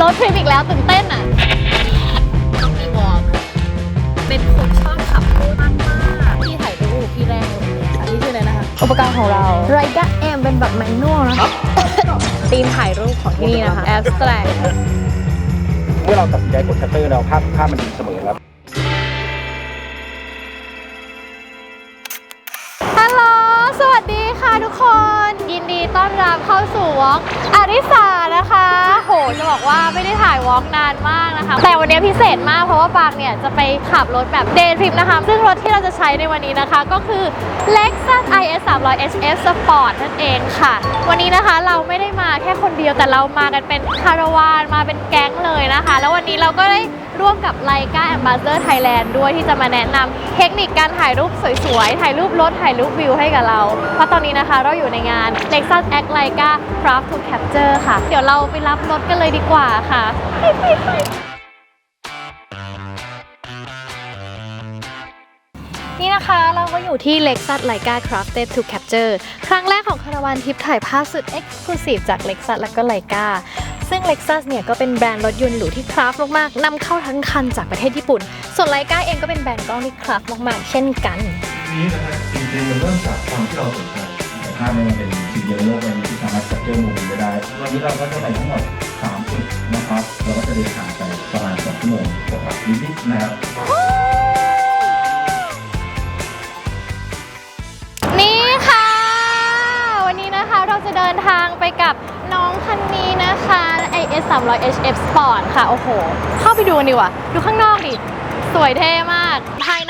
รถทริปอีกแล้วตื่นเต้นอะต้องมีวอร์มเป็นคนชอบขับรถมากพี่ถ่ายรูปพี่แรกเลยค่ะนี่คืออะไรนะคะ อุปกรณ์ของเราไรก้าแอมเป็นแบบแมนนวลนะคะธีมถ่ายรูปของที่นี่นะคะแอ s สแตรกเมื่อเราตัดสินใจกดชัตเตอร์แล้วภาพภาพมันดีเสมอครับ ต้อนรับเข้าสู่วอล์กอาริสานะคะ โหจะบอกว่าไม่ได้ถ่ายวอล์กนานมากนะคะ แต่วันนี้พิเศษมากเพราะว่าปางเนี่ยจะไปขับรถแบบเดย์ทริปนะคะ ซึ่งรถที่เราจะใช้ในวันนี้นะคะ ก็คือ Lexus IS 300 HF Sport นั่นเองค่ะ วันนี้นะคะเราไม่ได้มาแค่คนเดียวแต่เรามากันเป็นคาราวานมาเป็นแก๊งเลยนะคะ แล้ววันนี้เราก็ได้ ร่วมกับไลกาแอมบาสเดอร์ไทยแลนด์ด้วยที่จะมาแนะนำเทคนิคการถ่ายรูปสวยๆ ถ่ายรูปรถ ถ่ายรูปวิวให้กับเรา เพราะตอนนี้นะคะเราอยู่ในงาน Lexus X Leica Craft to Capture ค่ะ เดี๋ยวเราไปรับรถกันเลยดีกว่าค่ะนี่นะคะเราก็อยู่ที่ Lexus Leica Crafted to Capture ครั้งแรกของคาราวานทริปถ่ายภาพสุด Exclusive จาก Lexus และก็ Leica ซึ่ง Lexus เนี่ยก็เป็นแบรนด์รถยนต์หรูที่คราฟมากๆนำเข้าทั้งคันจากประเทศญี่ปุ่น ส่วน Leica เองก็เป็นแบรนด์กล้องที่คราฟมากๆ เช่นกัน นี้นะฮะจริงๆมันเริ่มจากความที่เราสนใจแต่ภาพเนี่ยมันเป็นสิ่งเดียวในโลกใบนี้ที่สามารถจับเจอมุมได้ วันนี้เราก็จะไปทั้งหมด3จุดนะครับเราก็จะเดินทางไปประมาณ2ชั่วโมงกว่าๆนิดๆนะครับ นี่ค่ะ วันนี้นะคะเราจะเดินทางไปกับน้องคันนี้นะคะ IS 300 HF Sport ค่ะ โอ้โห เข้าไปดูกันดีกว่า ดูข้างนอกดิ สวยเท่มาก ภาย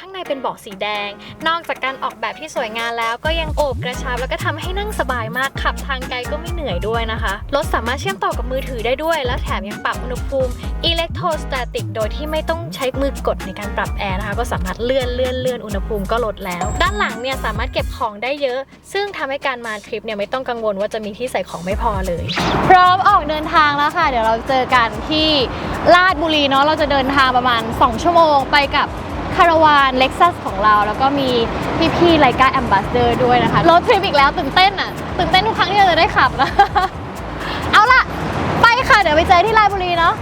ข้างในเป็นเบาะสีแดง นอกจากการออกแบบที่สวยงามแล้ว ก็ยังโอบกระชับแล้วก็ทำให้นั่งสบายมากขับทางไกลก็ไม่เหนื่อยด้วยนะคะรถสามารถเชื่อมต่อกับมือถือได้ด้วย และแถมยังปรับอุณหภูมิอิเล็กโทรสแตติกโดยที่ไม่ต้องใช้มือกดในการปรับแอร์นะคะ ก็สามารถเลื่อนเลื่อนเลื่อนอุณหภูมิก็ลดแล้ว ด้านหลังเนี่ยสามารถเก็บของได้เยอะ ซึ่งทำให้การมาทริปเนี่ยไม่ต้องกังวลว่าจะมีที่ใส่ของไม่พอเลย พร้อมออกเดินทางแล้วค่ะ เดี๋ยวเราเจอกันที่ลาดบุรีเนาะเราจะเดินทางประมาณ 2 ชั่วโมงไปกับ คาราวานเล็กซัสของเรา แล้วก็มีพี่ๆไลกาแอมบาสเดอร์ด้วยนะคะรถทริปอีกแล้วตื่นเต้นอะตื่นเต้นทุกครั้งที่เราจะได้ขับนะเอาล่ะ ไปค่ะ เดี๋ยวไปเจอที่ลาดบุรีเนาะ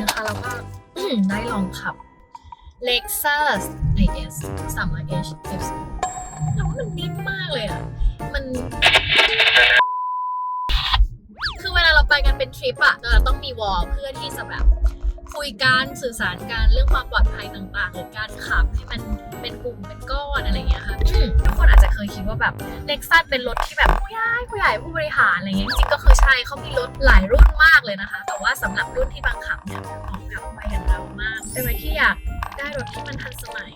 นะคะเราก็ได้ลองขับ Lexus IS 300 H F แล้วมันนิ่มมากเลยอะ มัน คือเวลาเราไปกันเป็นทริปอะเราต้องมีวอลเพื่อที่จะแบบ คุยกันสื่อสารกันเรื่องความปลอดภัยต่างๆ หรือการขับให้มันเป็นกลุ่มเป็นก้อนอะไรอย่างเงี้ยค่ะทุกคนอาจจะเคยคิดว่าแบบเล็กซัสเป็นรถที่แบบผู้ใหญ่ผู้ใหญ่ผู้บริหารอะไรเงี้ยจริงๆก็คือใช่เขามีรถหลายรุ่นมากเลยนะคะ แต่ว่าสำหรับรุ่นที่บางขับเนี่ยเหมาะกับวัยอย่างเรามาก เป็นวัยที่อยากได้รถที่มันทันสมัย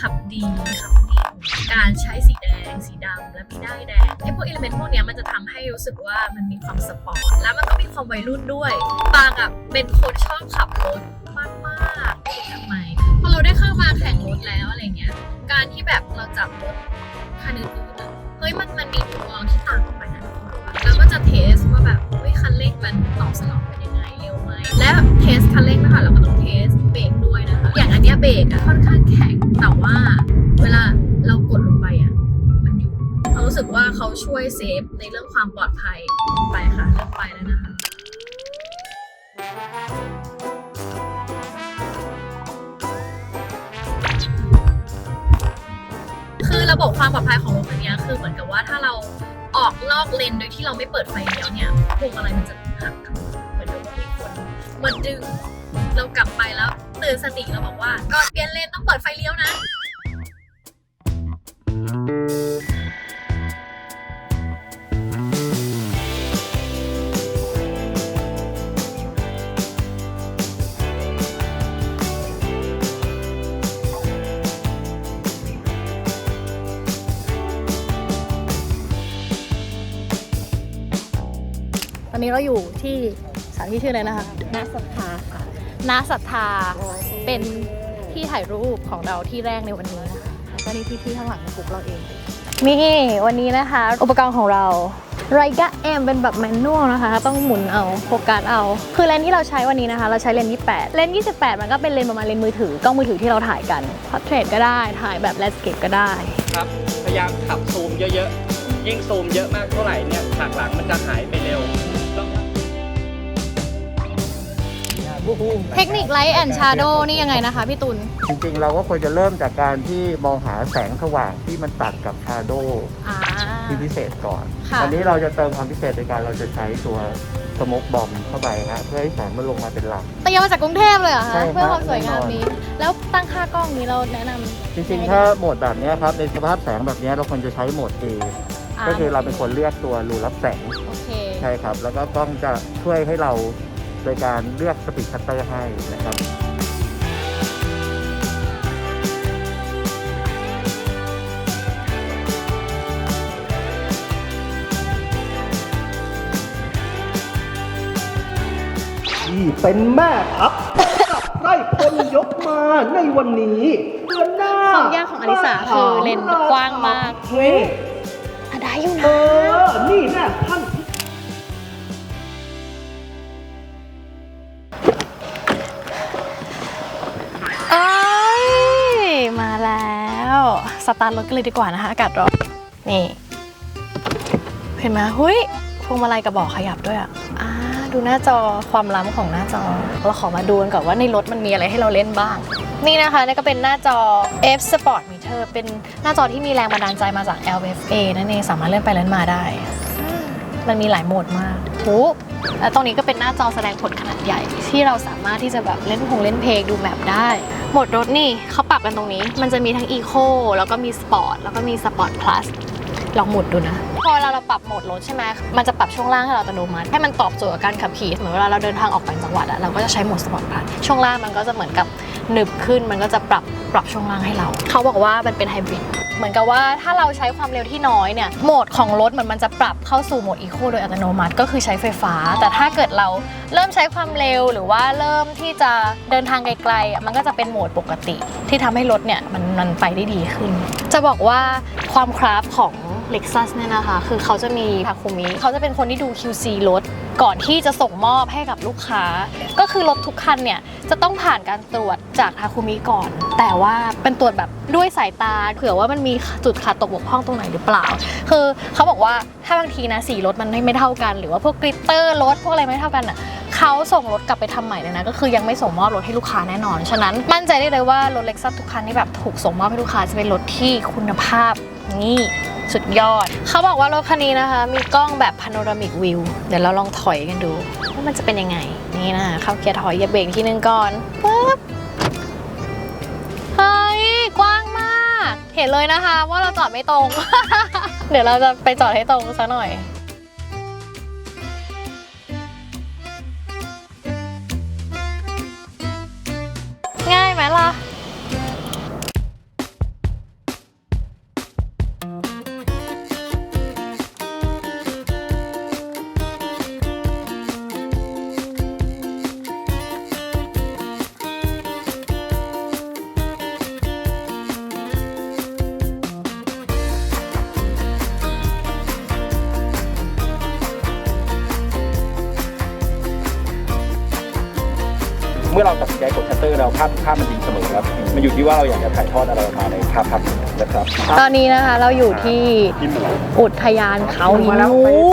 ขับดีขับนิ่ม การใช้สีแดง สีดำและมีด้ายแดงไอ้พวกอิเลเมนต์พวกเนี้ยมันจะทำให้รู้สึกว่ามันมีความสปอร์ตแล้วมันก็มีความวัยรุ่นด้วยปางอะเป็นคนชอบขับรถมากมากทำไมพอเราได้เข้ามาแข่งรถแล้วอะไรเงี้ย การที่แบบเราจับรถคันอื่นๆเฮ้ยมันมันมีมุมมองที่ต่างออกไปนะแล้วก็จะเทสว่าแบบเฮ้ยคันเร่งมันตอบสนองเป็นยังไงเร็วไหมและเทสคันเร่งนะคะเราก็ต้องเทสเบรกด้วยนะคะอย่างอันเนี้ยเบรกอะค่อนข้างแข็งแต่ว่าเวลา เรากดลงไปอะ มันอยู่เรารู้สึกว่าเขาช่วยเซฟในเรื่องความปลอดภัยไปค่ะเริ่มไปแล้วนะคะคือระบบความปลอดภัยของรถคันนี้คือเหมือนกับว่าถ้าเราออกนอกเลนโดยที่เราไม่เปิดไฟเลี้ยวเนี่ยพวงมาลัยมันจะหักเหมือนกับว่ามีคนมาดึงเรากลับไปแล้วตื่นสติเราบอกว่าก่อนเปลี่ยนเลนต้องเปิดไฟเลี้ยวนะ ตอนนี้เราอยู่ที่สถานที่ชื่ออะไรนะคะน่าศรัทธาค่ะนาศรัทธาเป็นที่ถ่ายรูปของเราที่แรกในวันนี้นะคะแล้วก็นี่พี่ๆข้างหลังกลุ่มเราเอง นี่วันนี้นะคะ อุปกรณ์ของเราไรกะเอ็มเป็นแบบแมนนวลนะคะ ต้องหมุนเอาโฟกัสเอา คือเลนส์ที่เราใช้วันนี้นะคะ เราใช้เลนส์28 เลนส์28 มันก็เป็นเลนส์ประมาณเลนส์มือถือกล้องมือถือที่เราถ่ายกันพอร์เทรตก็ได้ถ่ายแบบแลนด์สเคปก็ได้ ครับ พยายามขับซูมเยอะๆ ยิ่งซูมเยอะมากเท่าไหร่เนี่ยฉากหลังมันจะหายไป เทคนิคไลท์แอนด์ชาร์โดนี่ยังไงนะคะพี่ตุล จริงๆ เราก็ควรจะเริ่มจากการที่มองหาแสงสว่างที่มันตัดกับชาโดอ่า ที่พิเศษก่อนค่ะวันนี้เราจะเติมความพิเศษโดยการเราจะใช้ตัวสโมกบอมเข้าไปฮะเพื่อให้แสงมันลงมาเป็นหลักแต่ยังมาจากกรุงเทพเลยเหรอใช่คะครับ เพื่อความสวยงามแน่นอนนี้ แล้วตั้งค่ากล้องนี้เราแนะนำจริงๆ ถ้าโหมดแบบเนี้ยครับในสภาพแสงแบบเนี้ยเราควรจะใช้โหมด A ก็คือเราเป็นคนเลือกตัวรูรับแสง โอเค ใช่ครับ แล้วก็กล้องจะช่วยให้เรา โดยการเลือกสปีดชัตเตอร์ให้นะครับที่เป็นแม่ทัพกับไร่คนยกมาในวันนี้เดือนหน้าความยากของอลิสาคือเลนส์กว้างมากเฮ้ยอะได้อยู่เอนะอนี่แน่ สตาร์ทรถกันเลยดีกว่านะคะ อากาศร้อน นี่ เห็นไหมหุ้ยพวงมาลัยกระบอกขยับด้วยอะอ่าดูหน้าจอความล้ำของหน้าจอ เราขอมาดูกันก่อนว่าในรถมันมีอะไรให้เราเล่นบ้าง นี่นะคะนี่ก็เป็นหน้าจอ F Sport Meter เป็นหน้าจอที่มีแรงบันดาลใจมาจาก LFA นั่นเองสามารถเลื่อนไปเลื่อนมาได้ มันมีหลายโหมดมากโห แล้วตรงนี้ก็เป็นหน้าจอแสดงผลขนาดใหญ่ ที่เราสามารถที่จะแบบเล่นพงเล่นเพลงดูแมปได้โหมดรถนี่เขาปรับกันตรงนี้ มันจะมีทั้ง Eco แล้วก็มี Sport แล้วก็มี Sport Plus ลองหมุดดูนะ พอเราเราปรับโหมดรถใช่ไหมมันจะปรับช่วงล่างให้เราอัตโนมัติให้มันตอบโจทย์กับการขับขี่เหมือนเวลาเราเดินทางออกต่างจังหวัดอะเราก็จะใช้โหมด Sport Plus ช่วงล่างมันก็จะเหมือนกับ หนึบขึ้นมันก็จะปรับปรับช่วงล่างให้เรา เขาบอกว่ามันเป็นไฮบริดเหมือนกับว่าถ้าเราใช้ความเร็วที่น้อยเนี่ยโหมดของรถเหมือนมันจะปรับเข้าสู่โหมดอีโคโดยอัตโนมัติก็คือใช้ไฟฟ้า แต่ถ้าเกิดเราเริ่มใช้ความเร็วหรือว่าเริ่มที่จะเดินทางไกลๆอะมันก็จะเป็นโหมดปกติ ที่ทำให้รถเนี่ยมันมันไปได้ดีขึ้น จะบอกว่าความคราฟของ Lexus เนี่ยนะคะ คือเขาจะมีทาคุมิเขาจะเป็นคนที่ดู QC รถก่อนที่จะส่งมอบให้กับลูกค้า ก็คือรถทุกคันเนี่ย จะต้องผ่านการตรวจจากทาคุมิก่อน แต่ว่าเป็นตรวจแบบด้วยสายตา เผื่อว่ามันมีจุดขาดตกบกพร่องตรงไหนหรือเปล่า คือเขาบอกว่าถ้าบางทีนะสีรถมันไม่เท่ากัน หรือว่าพวกกริตเตอร์รถพวกอะไรไม่เท่ากันอะเขาส่งรถกลับไปทำใหม่เลยนะ ก็คือยังไม่ส่งมอบรถให้ลูกค้าแน่นอน ฉะนั้นมั่นใจได้เลยว่ารถเล็กซัสทุกคันที่แบบถูกส่งมอบให้ลูกค้าจะเป็นรถที่คุณภาพนี่ สุดยอด เขาบอกว่ารถคันนี้นะคะ มีกล้องแบบพาโนรามิกวิว เดี๋ยวเราลองถอยกันดูว่ามันจะเป็นยังไง นี่นะเข้าเกียร์ถอยเหยียบเบรกที่นึงก่อนปึ๊บเฮ้ย กว้างมาก เห็นเลยนะคะ ว่าเราจอดไม่ตรง เดี๋ยวเราจะไปจอดให้ตรงซะหน่อย ชัตเตอร์เราภาพภาพมันดีเสมอครับ มันอยู่ที่ว่าเราอยากจะถ่ายทอดอะไรออกมาในภาพภาพนี้นะครับตอนนี้นะคะเราอยู่ที่ที่หมูอุทยานเขาหินงู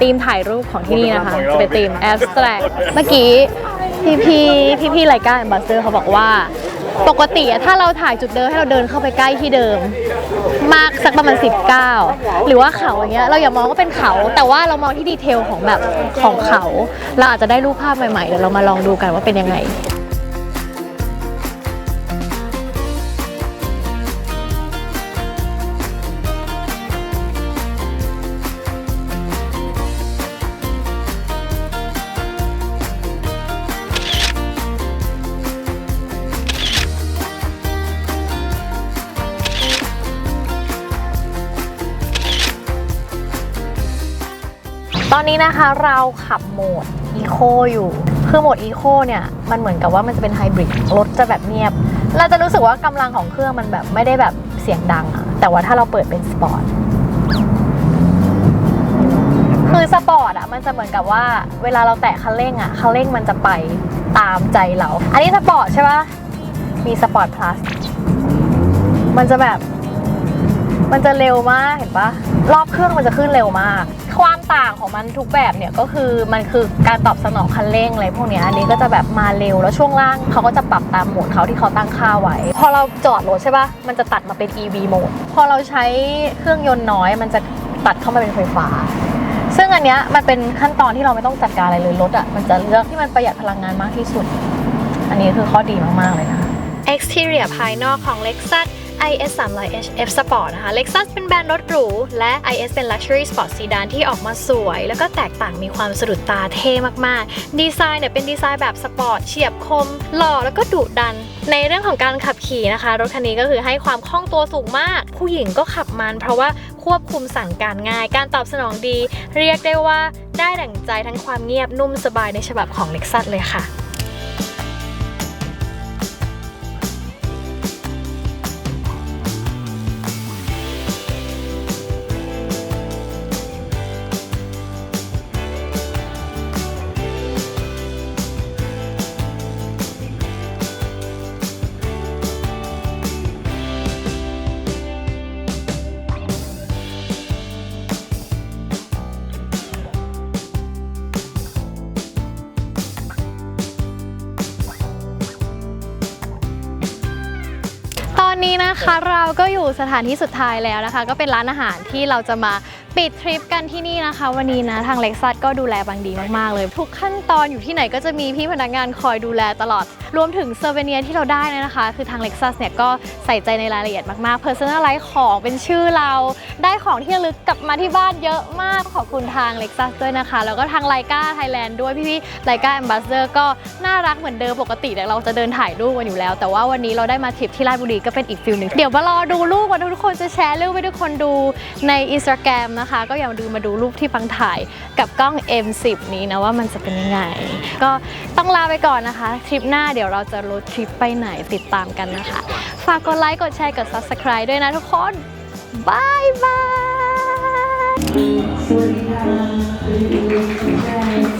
ธีมถ่ายรูปของที่นี่นะคะ จะเป็นธีม abstract เมื่อกี้พี่พี่พี่พี่ไลกาแอมบาสเตอร์เขาบอกว่า ปกติอะถ้าเราถ่ายจุดเดิมให้เราเดินเข้าไปใกล้ที่เดิม มากสักประมาณ10ก้าวหรือว่าเขาอย่างเงี้ยเราอย่ามองว่าเป็นเขา แต่ว่าเรามองที่ดีเทลของแบบของเขา เราอาจจะได้รูปภาพใหม่ๆเดี๋ยวเรามาลองดูกันว่าเป็นยังไง อนนี้นะคะเราขับโหมดอีโคอยู่ คือโหมดอีโคเนี่ย มันเหมือนกับว่ามันจะเป็นไฮบริดรถจะแบบเงียบ เราจะรู้สึกว่ากำลังของเครื่องมันแบบไม่ได้แบบเสียงดังอะแต่ว่าถ้าเราเปิดเป็นสปอร์ตคือสปอร์ตอะมันจะเหมือนกับว่าเวลาเราแตะคันเร่งอะคันเร่งมันจะไปตามใจเรา อันนี้สปอร์ตใช่ปะมีสปอร์ตพลัสมันจะแบบ มันจะเร็วมากเห็นปะ รอบเครื่องมันจะขึ้นเร็วมาก ความต่างของมันทุกแบบเนี่ยก็คือมันคือการตอบสนองคันเร่งอะไรพวกเนี้ยอันนี้ก็จะแบบมาเร็วแล้วช่วงล่างเขาก็จะปรับตามโหมดเขาที่เขาตั้งค่าไว้ พอเราจอดรถใช่ปะมันจะตัดมาเป็น EV โหมด พอเราใช้เครื่องยนต์น้อยมันจะตัดเข้ามาเป็นไฟฟ้า ซึ่งอันเนี้ยมันเป็นขั้นตอนที่เราไม่ต้องจัดการอะไรเลยรถอะมันจะเลือกที่มันประหยัดพลังงานมากที่สุด อันนี้คือข้อดีมากๆเลยนะ Exterior ภายนอกของ Lexus IS 300 HF Sport นะคะ Lexus เป็นแบรนด์รถหรู และ IS เป็น Luxury Sport Sedan ที่ออกมาสวย แล้วก็แตกต่างมีความสะดุดตาเท่มากๆ ดีไซน์เนี่ยเป็นดีไซน์แบบสปอร์ตเฉียบคม หล่อแล้วก็ดุดัน ในเรื่องของการขับขี่นะคะ รถคันนี้ก็คือให้ความคล่องตัวสูงมาก ผู้หญิงก็ขับมัน เพราะว่าควบคุมสั่งการง่าย การตอบสนองดี เรียกได้ว่าได้ดั่งใจทั้งความเงียบนุ่มสบายในฉบับของ Lexus เลยค่ะ คะเราก็อยู่สถานที่สุดท้ายแล้วนะคะ ก็เป็นร้านอาหารที่เราจะมา ปิดทริปกันที่นี่นะคะ วันนี้นะทางเล็กซัสก็ดูแลบางดีมากๆเลย ทุกขั้นตอนอยู่ที่ไหนก็จะมีพี่พนักงานคอยดูแลตลอด รวมถึงเซอร์เวเนียที่เราได้นะคะ คือทางเล็กซัสเนี่ยก็ใส่ใจในรายละเอียดมากๆ Personalize ของเป็นชื่อเรา ได้ของที่ระลึกกลับมาที่บ้านเยอะมากขอบคุณทางเล็กซัสด้วยนะคะ แล้วก็ทางไลกาไทยแลนด์ด้วยพี่ๆไลกาแอมบาสเดอร์ก็น่ารักเหมือนเดิมปกติแต่ยเราจะเดินถ่ายรูปกันอยู่แล้ว แต่ว่าวันนี้เราได้มาทริปที่ราชบุรีก็เป็นอีกฟิลหนึ่งเดี๋ยวมารอดูรูปวันทุกคนจะแชร์รูปให้ทุกคนดูใน Instagram นะคะก็อย่ามาดูมาดูรูปที่ปังถ่ายกับกล้อง M10 นี้นะว่ามันจะเป็นยังไง ก็ต้องลาไปก่อนนะคะ ทริปหน้าเดี๋ยวเราจะรดทริปไปไหนติดตามกันนะคะ ฝากกดไลค์กดแชร์กด Subscribe ด้วยนะทุกคนบายบาย